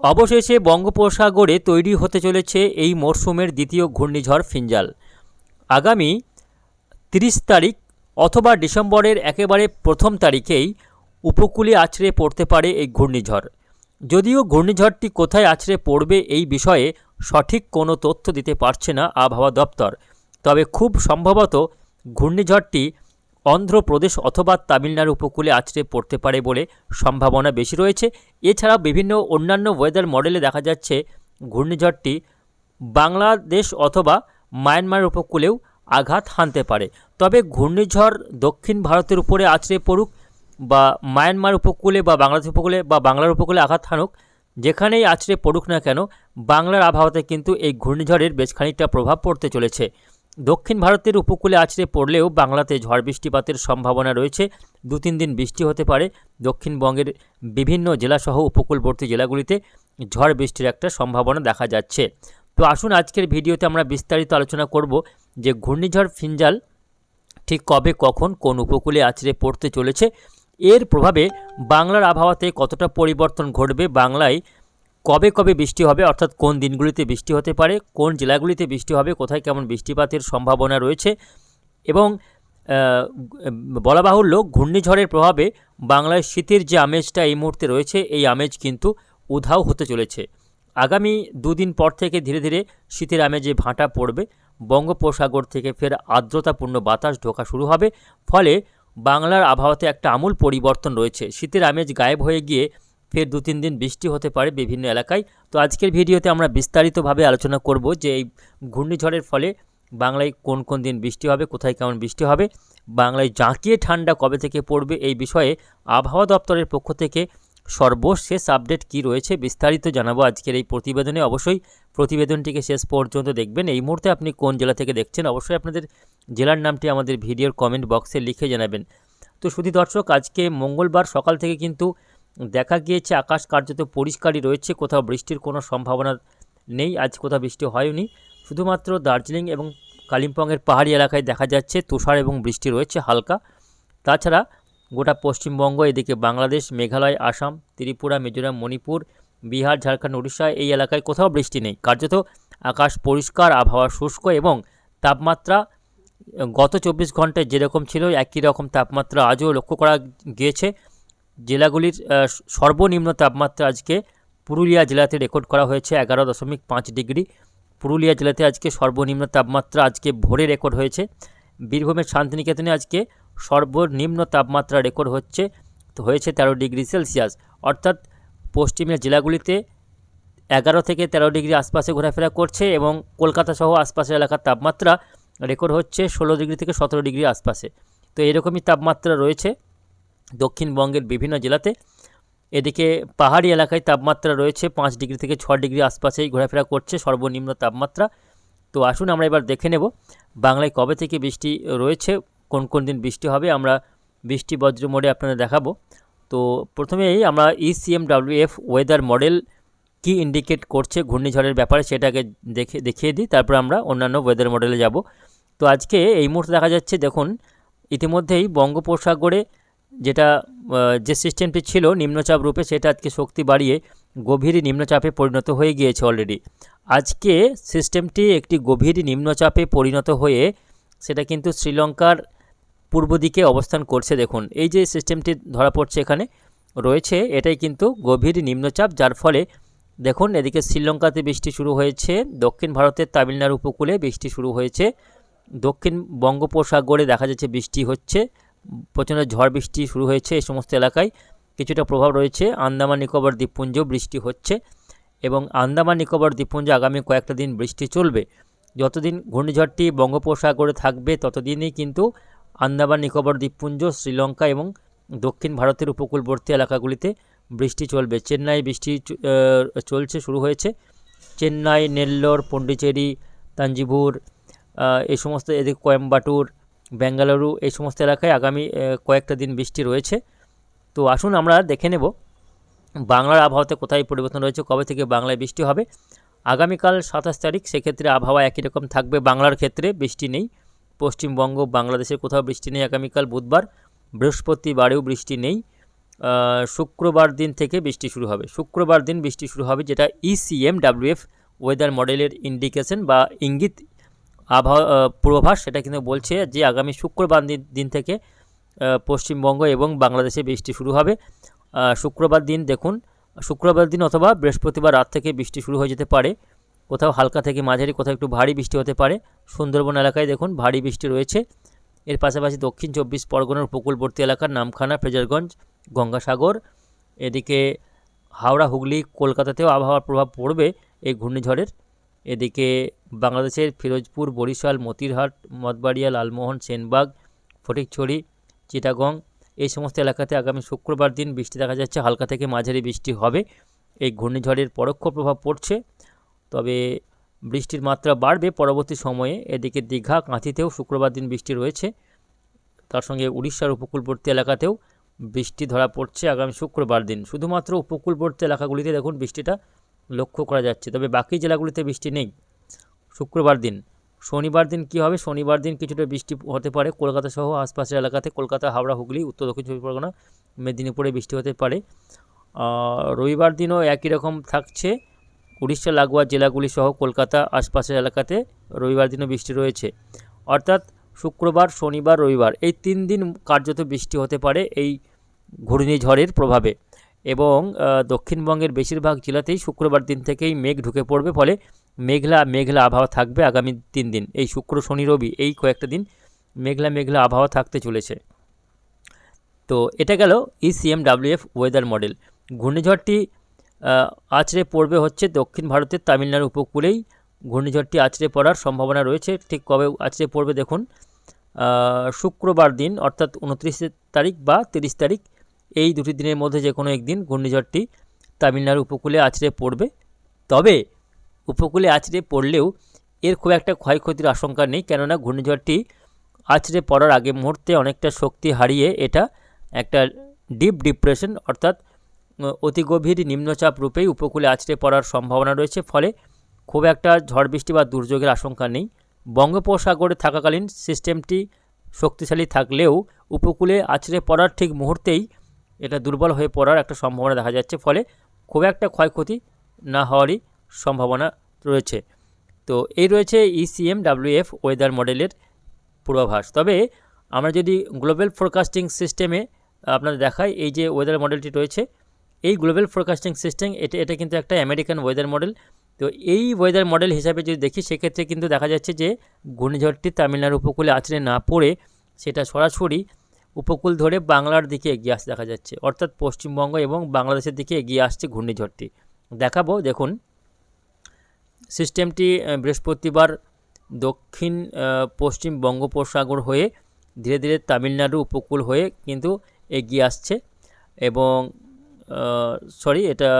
অবশেষে বঙ্গোপসাগরে তৈরি হতে চলেছে এই মরশুমের দ্বিতীয় ঘূর্ণিঝড় ফিঞ্জাল আগামী তিরিশ তারিখ অথবা ডিসেম্বরের একেবারে প্রথম তারিখেই উপকূলে আছড়ে পড়তে পারে এই ঘূর্ণিঝড়। যদিও ঘূর্ণিঝড়টি কোথায় আছড়ে পড়বে এই বিষয়ে সঠিক কোনো তথ্য দিতে পারছে না আবহাওয়া দপ্তর। তবে খুব সম্ভবত ঘূর্ণিঝড়টি অন্ধ্রপ্রদেশ অথবা তামিলনাড়ু উপকূলে আছড়ে পড়তে পারে বলে সম্ভাবনা বেশি রয়েছে। এছাড়া বিভিন্ন অন্যান্য ওয়েদার মডেলে দেখা যাচ্ছে ঘূর্ণিঝড়টি বাংলাদেশ অথবা মায়ানমার উপকূলেও আঘাত হানতে পারে। তবে ঘূর্ণিঝড় দক্ষিণ ভারতের উপরে আছড়ে পড়ুক বা মায়ানমার উপকূলে বা বাংলাদেশ উপকূলে বা বাংলার উপকূলে আঘাত হানুক, যেখানেই আছড়ে পড়ুক না কেন, বাংলার আবহাওয়াতে কিন্তু এই ঘূর্ণিঝড়ের বেশ খানিকটা প্রভাব পড়তে চলেছে। দক্ষিণ ভারতের উপকূলে আছড়ে পড়লেও বাংলাতে ঝড় বৃষ্টিপাতের সম্ভাবনা রয়েছে। দু তিন দিন বৃষ্টি হতে পারে। দক্ষিণবঙ্গের বিভিন্ন জেলাসহ উপকূলবর্তী জেলাগুলিতে ঝড় বৃষ্টির একটা সম্ভাবনা দেখা যাচ্ছে। তো আসুন আজকের ভিডিওতে আমরা বিস্তারিত আলোচনা করব যে ঘূর্ণিঝড় ফিঞ্জাল ঠিক কবে, কখন, কোন উপকূলে আছড়ে পড়তে চলেছে। এর প্রভাবে বাংলার আবহাওয়াতে কতটা পরিবর্তন ঘটবে বাংলায় কবে কবে বৃষ্টি হবে, অর্থাৎ কোন দিনগুলিতে বৃষ্টি হতে পারে, কোন জেলাগুলিতে বৃষ্টি হবে, কোথায় কেমন বৃষ্টিপাতের সম্ভাবনা রয়েছে এবং বলা বাহুল্য ঘূর্ণিঝড়ের প্রভাবে বাংলায় শীতের যে আমেজটা এই মুহূর্তে রয়েছে, এই আমেজ কিন্তু উধাও হতে চলেছে। আগামী দুদিন পর থেকে ধীরে ধীরে শীতের আমেজে ভাঁটা পড়বে, বঙ্গোপসাগর থেকে ফের আর্দ্রতাপূর্ণ বাতাস ঢোকা শুরু হবে, ফলে বাংলার আবহাওয়াতে একটা আমূল পরিবর্তন রয়েছে। শীতের আমেজ গায়েব হয়ে গিয়ে ফের দু তিন দিন বৃষ্টি হতে পারে বিভিন্ন এলাকায়। তো আজকের ভিডিওতে আমরা বিস্তারিতভাবে আলোচনা করব যে এই ঘূর্ণিঝড়ের ফলে বাংলায় কোন কোন দিন বৃষ্টি হবে, কোথায় কেমন বৃষ্টি হবে, বাংলায় জাঁকিয়ে ঠান্ডা কবে থেকে পড়বে এই বিষয়ে আবহাওয়া দপ্তরের পক্ষ থেকে সর্বশেষ আপডেট কি রয়েছে বিস্তারিত জানাব আজকের এই প্রতিবেদনে। অবশ্যই প্রতিবেদনটিকে শেষ পর্যন্ত দেখবেন। এই মুহূর্তে আপনি কোন জেলা থেকে দেখছেন অবশ্যই আপনাদের জেলার নামটি আমাদের ভিডিওর কমেন্ট বক্সে লিখে জানাবেন। তো শুধু দর্শক, আজকে মঙ্গলবার সকাল থেকে কিন্তু দেখা গিয়েছে আকাশ কার্যত পরিষ্কারই রয়েছে, কোথাও বৃষ্টির কোনো সম্ভাবনা নেই, আজ কোথাও বৃষ্টি হয়নি। শুধুমাত্র দার্জিলিং এবং কালিম্পংয়ের পাহাড়ি এলাকায় দেখা যাচ্ছে তুষার এবং বৃষ্টি রয়েছে হালকা। তাছাড়া গোটা পশ্চিমবঙ্গ, এদিকে বাংলাদেশ, মেঘালয়, আসাম, ত্রিপুরা, মিজোরাম, মণিপুর, বিহার, ঝাড়খণ্ড, উড়িষ্যা এই এলাকায় কোথাও বৃষ্টি নেই। কার্যত আকাশ পরিষ্কার, আবহাওয়া শুষ্ক এবং তাপমাত্রা গত চব্বিশ ঘন্টায় যেরকম ছিল, একই রকম তাপমাত্রা আজও লক্ষ্য করা গিয়েছে। জেলাগুলির সর্বনিম্ন তাপমাত্রা আজকে পুরুলিয়া জেলাতে রেকর্ড করা হয়েছে এগারো দশমিক পাঁচ ডিগ্রি। পুরুলিয়া জেলাতে আজকে সর্বনিম্ন তাপমাত্রা আজকে ভোরে রেকর্ড হয়েছে। বীরভূমের শান্তিনিকেতনে আজকে সর্বনিম্ন তাপমাত্রা রেকর্ড হচ্ছে হয়েছে তেরো ডিগ্রি সেলসিয়াস। অর্থাৎ পশ্চিমের জেলাগুলিতে এগারো থেকে তেরো ডিগ্রি আশপাশে ঘোরাফেরা করছে এবং কলকাতা সহ আশপাশের এলাকার তাপমাত্রা রেকর্ড হচ্ছে ষোলো ডিগ্রি থেকে সতেরো ডিগ্রি আশপাশে। তো এরকমই তাপমাত্রা রয়েছে। দক্ষিণবঙ্গের বিভিন্ন জেলাতে। এদিকে পাহাড়ি এলাকায় তাপমাত্রা রয়েছে পাঁচ ডিগ্রি থেকে ছ ডিগ্রি আশপাশেই ঘোরাফেরা করছে সর্বনিম্ন তাপমাত্রা। তো আসুন আমরা এবার দেখে নেব বাংলায় কবে থেকে বৃষ্টি রয়েছে, কোন কোন দিন বৃষ্টি হবে, আমরা বৃষ্টি বজ্র মোডে আপনাদের দেখাবো। তো প্রথমেই আমরা ইসিএমডাব্লিউএফ ওয়েদার মডেল কি ইন্ডিকেট করছে ঘূর্ণিঝড়ের ব্যাপারে সেটাকে দেখে, দেখিয়ে দিই, তারপর আমরা অন্যান্য ওয়েদার মডেলে যাব। তো আজকে এই মুহূর্তে দেখা যাচ্ছে, দেখুন, ইতিমধ্যেই বঙ্গোপসাগরে যেটা যে সিস্টেমটি ছিল নিম্নচাপ রূপে সেটা আজকে শক্তি বাড়িয়ে গভীর নিম্নচাপে পরিণত হয়ে গিয়েছে অলরেডি আজকে সিস্টেমটি একটি গভীর নিম্নচাপে পরিণত হয়ে সেটা কিন্তু শ্রীলঙ্কার পূর্ব দিকে অবস্থান করছে। দেখুন, এই যে সিস্টেমটি ধরা পড়ছে এখানে, রয়েছে এটাই কিন্তু গভীর নিম্নচাপ, যার ফলে দেখুন, এদিকে শ্রীলঙ্কাতে বৃষ্টি শুরু হয়েছে, দক্ষিণ ভারতের তামিলনাড়ু উপকূলে বৃষ্টি শুরু হয়েছে, দক্ষিণ বঙ্গোপসাগরে দেখা যাচ্ছে বৃষ্টি হচ্ছে প্রচণ্ড ঝড় বৃষ্টি শুরু হয়েছে এই সমস্ত এলাকায়। কিছুটা প্রভাব রয়েছে। আন্দামান, নিকোবর দ্বীপপুঞ্জ বৃষ্টি হচ্ছে এবং আন্দামান, নিকোবর দ্বীপপুঞ্জে আগামী কয়েকটা দিন বৃষ্টি চলবে। যতদিন ঘূর্ণিঝড়টি বঙ্গোপসাগরে থাকবে, ততদিনই কিন্তু আন্দামান, নিকোবর দ্বীপপুঞ্জ, শ্রীলঙ্কা এবং দক্ষিণ ভারতের উপকূলবর্তী এলাকাগুলিতে বৃষ্টি চলবে। চেন্নাই বৃষ্টি চলছে, শুরু হয়েছে। চেন্নাই, নেল্লোর, পন্ডিচেরি, তাঞ্জিভুর এই সমস্ত এদিকে কোয়েম্বাটুর বেঙ্গালুরু এই সমস্ত এলাকায় আগামী কয়েকটা দিন বৃষ্টি রয়েছে। তো আসুন আমরা দেখে নেব বাংলার আবহাওয়াতে কোথায় পরিবর্তন রয়েছে, কবে থেকে বাংলায় বৃষ্টি হবে। আগামীকাল সাতাশ তারিখ, সেক্ষেত্রে আবহাওয়া একই রকম থাকবে। বাংলার ক্ষেত্রে বৃষ্টি নেই। পশ্চিমবঙ্গ, বাংলাদেশের কোথাও বৃষ্টি নেই আগামীকাল বুধবার। বৃহস্পতিবারেও বৃষ্টি নেই। শুক্রবার দিন থেকে বৃষ্টি শুরু হবে। শুক্রবার দিন বৃষ্টি শুরু হবে, যেটা ইসিএম ডাব্লিউএফ ওয়েদার মডেলের ইন্ডিকেশন বা ইঙ্গিত আবহাওয়া পূর্বাভাস, সেটা কিন্তু বলছে যে আগামী শুক্রবার দিন থেকে পশ্চিমবঙ্গ এবং বাংলাদেশে বৃষ্টি শুরু হবে। শুক্রবার দিন দেখুন, শুক্রবার দিন অথবা বৃহস্পতিবার রাত থেকে বৃষ্টি শুরু হয়ে যেতে পারে। কোথাও হালকা থেকে মাঝারি, কোথাও একটু ভারী বৃষ্টি হতে পারে। সুন্দরবন এলাকায় দেখুন, ভারী বৃষ্টি রয়েছে। এর পাশাপাশি দক্ষিণ চব্বিশ পরগনার উপকূলবর্তী এলাকার নামখানা ফ্রেজারগঞ্জ গঙ্গাসাগর, এদিকে হাওড়া, হুগলি, কলকাতাতেও আবহাওয়ার প্রভাব পড়বে এই ঘূর্ণিঝড়ের। এদিকে বাংলাদেশের ফিরোজপুর, বরিশাল, মতিরহাট মতবাড়িয়া লালমোহন, সেনবাগ, ফটিকছড়ি, চিটাগং এই সমস্ত এলাকাতে আগামী শুক্রবার দিন বৃষ্টি দেখা যাচ্ছে। হালকা থেকে মাঝারি বৃষ্টি হবে। এই ঘূর্ণিঝড়ের পরোক্ষ প্রভাব পড়ছে। তবে বৃষ্টির মাত্রা বাড়বে পরবর্তী সময়ে। এদিকে দীঘা, কাঁথিতেও শুক্রবার দিন বৃষ্টি রয়েছে। তার সঙ্গে উড়িষ্যার উপকূলবর্তী এলাকাতেও বৃষ্টি ধরা পড়ছে আগামী শুক্রবার দিন। শুধুমাত্র উপকূলবর্তী এলাকাগুলিতে দেখুন বৃষ্টিটা লক্ষ্য করা যাচ্ছে। তবে বাকি জেলাগুলিতে বৃষ্টি নেই। শুক্রবার দিন। শনিবার দিন কি হবে? শনিবার দিন কিছুটা বৃষ্টি হতে পারে কলকাতা সহ আশপাশের এলাকাতে। কলকাতা, হাওড়া, হুগলি, উত্তর, দক্ষিণ চব্বিশ পরগনা, মেদিনীপুরে বৃষ্টি হতে পারে। রবিবার দিনও একই রকম থাকছে। উড়িষ্যা, লাগোয়া জেলাগুলি সহ কলকাতা, আশপাশের এলাকাতে রবিবার দিনও বৃষ্টি রয়েছে। অর্থাৎ শুক্রবার, শনিবার, রবিবার এই তিন দিন কার্যত বৃষ্টি হতে পারে এই ঘূর্ণিঝড়ের প্রভাবে। এবং দক্ষিণবঙ্গের বেশিরভাগ জেলাতেই শুক্রবার দিন থেকেই মেঘ ঢুকে পড়বে, ফলে মেঘলা মেঘলা আবহাওয়া থাকবে আগামী তিন দিন। এই শুক্র, শনি, রবি এই কয়েকটা দিন মেঘলা মেঘলা আবহাওয়া থাকতে চলেছে। তো এটা গেল E ECM WF weather model ঘূর্ণিঝড়টি আছড়ে পড়বে হচ্ছে দক্ষিণ ভারতের তামিলনাড়ু উপকূলেই। ঘূর্ণিঝড়টি আছড়ে পড়ার সম্ভাবনা রয়েছে, ঠিক কবে আছড়ে পড়বে দেখুন। শুক্রবার দিন, অর্থাৎ উনত্রিশ তারিখ বা তিরিশ তারিখ এই দুটি দিনের মধ্যে যে কোনো একদিন ঘূর্ণিঝড়টি তামিলনাড়ু উপকূলে আছড়ে পড়বে। তবে উপকূলে আছড়ে পড়লেও এর খুব একটা ক্ষয়ক্ষতির আশঙ্কা নেই, কেননা ঘূর্ণিঝড়টি আছড়ে পড়ার আগে মুহূর্তে অনেকটা শক্তি হারিয়ে এটা একটা ডিপ ডিপ্রেশন অর্থাৎ অতি গভীর নিম্নচাপ রূপেই উপকূলে আছড়ে পড়ার সম্ভাবনা রয়েছে। ফলে খুব একটা ঝড় বৃষ্টি বা দুর্যোগের আশঙ্কা নেই। বঙ্গোপসাগরে থাকাকালীন সিস্টেমটি শক্তিশালী থাকলেও উপকূলে আছড়ে পড়ার ঠিক মুহূর্তেই এটা দুর্বল হয়ে পড়ার একটা সম্ভাবনা দেখা যাচ্ছে, ফলে খুব একটা ক্ষয়ক্ষতি না হওয়ারই সম্ভাবনা রয়েছে। তো এই রয়েছে ইসিএম ডাব্লিউএফ ওয়েদার মডেলের পূর্বাভাস। তবে আমরা যদি গ্লোবাল ফোরকাস্টিং সিস্টেমে আপনাদের দেখাই, এই যে ওয়েদার মডেলটি রয়েছে, এই গ্লোবাল ফোরকাস্টিং সিস্টেম এটা এটা কিন্তু একটা আমেরিকান ওয়েদার মডেল তো এই ওয়েদার মডেল হিসাবে যদি দেখি, সেক্ষেত্রে কিন্তু দেখা যাচ্ছে যে ঘূর্ণিঝড়টি তামিলনাড়ু উপকূলে আছড়ে না পড়ে সেটা সরাসরি উপকূল ধরে বাংলার দিকে এগিয়ে আসতে দেখা যাচ্ছে। অর্থাৎ পশ্চিমবঙ্গ এবং বাংলাদেশের দিকে এগিয়ে আসছে ঘূর্ণিঝড়টি। দেখাবো, দেখুন। সিস্টেমটি বৃহস্পতিবার দক্ষিণ পশ্চিম বঙ্গোপসাগর হয়ে ধীরে ধীরে তামিলনাড়ু উপকূল হয়ে কিন্তু এগিয়ে আসছে এবং সরি, এটা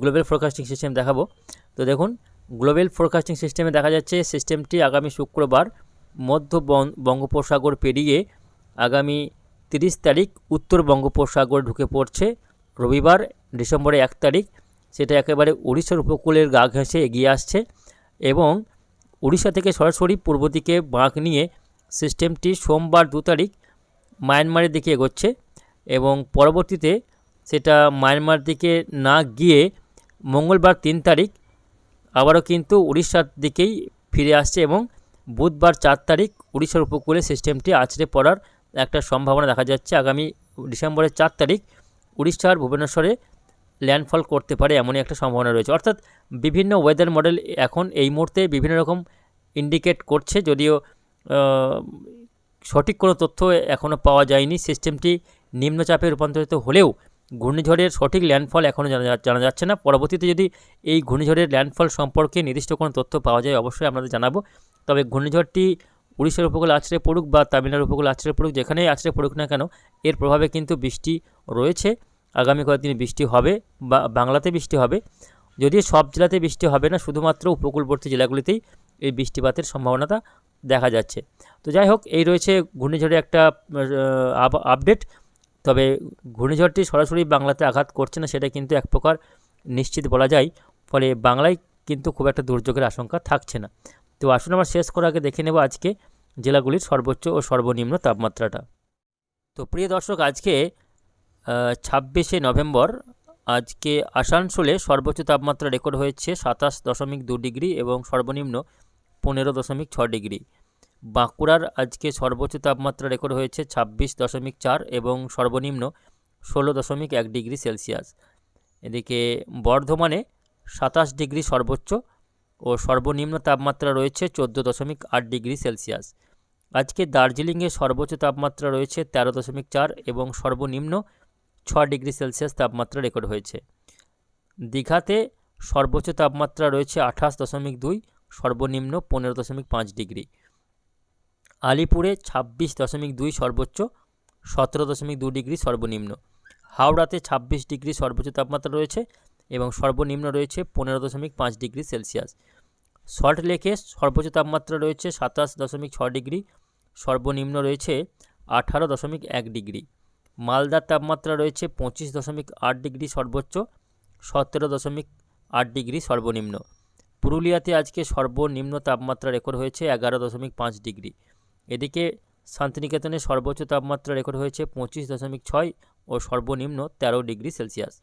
গ্লোবাল ফোরকাস্টিং সিস্টেম দেখাবো। তো দেখুন গ্লোবাল ফোরকাস্টিং সিস্টেমে দেখা যাচ্ছে, সিস্টেমটি আগামী শুক্রবার মধ্য বঙ্গোপসাগর পেরিয়ে আগামী তিরিশ তারিখ উত্তর বঙ্গোপসাগর ঢুকে পড়ছে। রবিবার ডিসেম্বরের এক তারিখ সেটা একেবারে উড়িষ্যার উপকূলের গা ঘেঁষে এগিয়ে আসছে এবং উড়িষ্যা থেকে সরাসরি পূর্ব দিকে বাঁক নিয়ে সিস্টেমটি সোমবার দু তারিখ মায়ানমারের দিকে এগোচ্ছে এবং পরবর্তীতে সেটা মায়ানমার দিকে না গিয়ে মঙ্গলবার তিন তারিখ আবারও কিন্তু উড়িষ্যার দিকেই ফিরে আসছে এবং বুধবার চার তারিখ উড়িষ্যার উপকূলে সিস্টেমটি আছড়ে পড়ার একটা সম্ভাবনা দেখা যাচ্ছে। আগামী ডিসেম্বরের চার তারিখ উড়িষ্যার ভুবনেশ্বরে ল্যান্ডফল করতে পারে এমনই একটা সম্ভাবনা রয়েছে। অর্থাৎ বিভিন্ন ওয়েদার মডেল এখন এই মুহূর্তে বিভিন্ন রকম ইন্ডিকেট করছে যদিও সঠিক কোনো তথ্য এখনও পাওয়া যায়নি। সিস্টেমটি নিম্নচাপে রূপান্তরিত হলেও ঘূর্ণিঝড়ের সঠিক ল্যান্ডফল এখনও জানা যাচ্ছে না। পরবর্তীতে যদি এই ঘূর্ণিঝড়ের ল্যান্ডফল সম্পর্কে নির্দিষ্ট কোনো তথ্য পাওয়া যায়, অবশ্যই আপনাদের জানাব। তবে ঘূর্ণিঝড়টি উড়িষ্যার উপকূল আছড়ে পড়ুক বা তামিলনাড়ুর উপকূল আছড়ে পড়ুক, যেখানেই আছড়ে পড়ুক না কেন, এর প্রভাবে কিন্তু বৃষ্টি রয়েছে। আগামী কয়েকদিন বৃষ্টি হবে বা বাংলাতে বৃষ্টি হবে। যদিও সব জেলাতে বৃষ্টি হবে না, শুধুমাত্র উপকূলবর্তী জেলাগুলিতেই এই বৃষ্টিপাতের সম্ভাবনাটা দেখা যাচ্ছে। তো যাই হোক, এই রয়েছে ঘূর্ণিঝড়ের একটা আপডেট। তবে ঘূর্ণিঝড়টি সরাসরি বাংলাতে আঘাত করছে না, সেটা কিন্তু এক প্রকার নিশ্চিত বলা যায়। ফলে বাংলায় কিন্তু খুব একটা দুর্যোগের আশঙ্কা থাকছে না। তো আসুন আমরা শেষ করার আগে দেখে নেব আজকে জেলাগুলির সর্বোচ্চ ও সর্বনিম্ন তাপমাত্রাটা। তো প্রিয় দর্শক, আজকে ছাব্বিশে নভেম্বর, আজকে আসানসোলে সর্বোচ্চ তাপমাত্রা রেকর্ড হয়েছে সাতাশ দশমিক দু ডিগ্রি এবং সর্বনিম্ন পনেরো দশমিক ছ ডিগ্রি। বাঁকুড়ার আজকে সর্বোচ্চ তাপমাত্রা রেকর্ড হয়েছে ছাব্বিশ দশমিক চার এবং সর্বনিম্ন ষোলো দশমিক এক ডিগ্রি সেলসিয়াস। এদিকে বর্ধমানে সাতাশ ডিগ্রি সর্বোচ্চ ও সর্বনিম্ন তাপমাত্রা রয়েছে চোদ্দ দশমিক আট ডিগ্রি সেলসিয়াস। আজকে দার্জিলিংয়ে সর্বোচ্চ তাপমাত্রা রয়েছে তেরো দশমিক চার এবং সর্বনিম্ন ছ ডিগ্রি সেলসিয়াস তাপমাত্রা রেকর্ড হয়েছে। দীঘাতে সর্বোচ্চ তাপমাত্রা রয়েছে আঠাশ দশমিক দুই, সর্বনিম্ন পনেরো দশমিক পাঁচ ডিগ্রি। আলিপুরে ছাব্বিশ দশমিক দুই সর্বোচ্চ, সতেরো দশমিক দু ডিগ্রি সর্বনিম্ন। হাওড়াতে ছাব্বিশ ডিগ্রি সর্বোচ্চ তাপমাত্রা রয়েছে এবং সর্বনিম্ন রয়েছে পনেরো দশমিক পাঁচ ডিগ্রি সেলসিয়াস। সল্ট লেকে সর্বোচ্চ তাপমাত্রা রয়েছে সাতাশ দশমিক ছ ডিগ্রি, সর্বনিম্ন রয়েছে আঠারো দশমিক এক ডিগ্রি। মালদার তাপমাত্রা রয়েছে পঁচিশ দশমিক আট ডিগ্রি সর্বোচ্চ, সতেরো দশমিক আট ডিগ্রি সর্বনিম্ন। পুরুলিয়াতে আজকে সর্বনিম্ন তাপমাত্রা রেকর্ড হয়েছে এগারো দশমিক পাঁচ ডিগ্রি। এদিকে শান্তিনিকেতনে সর্বোচ্চ তাপমাত্রা রেকর্ড হয়েছে পঁচিশ দশমিক ছয় ও সর্বনিম্ন তেরো ডিগ্রি সেলসিয়াস।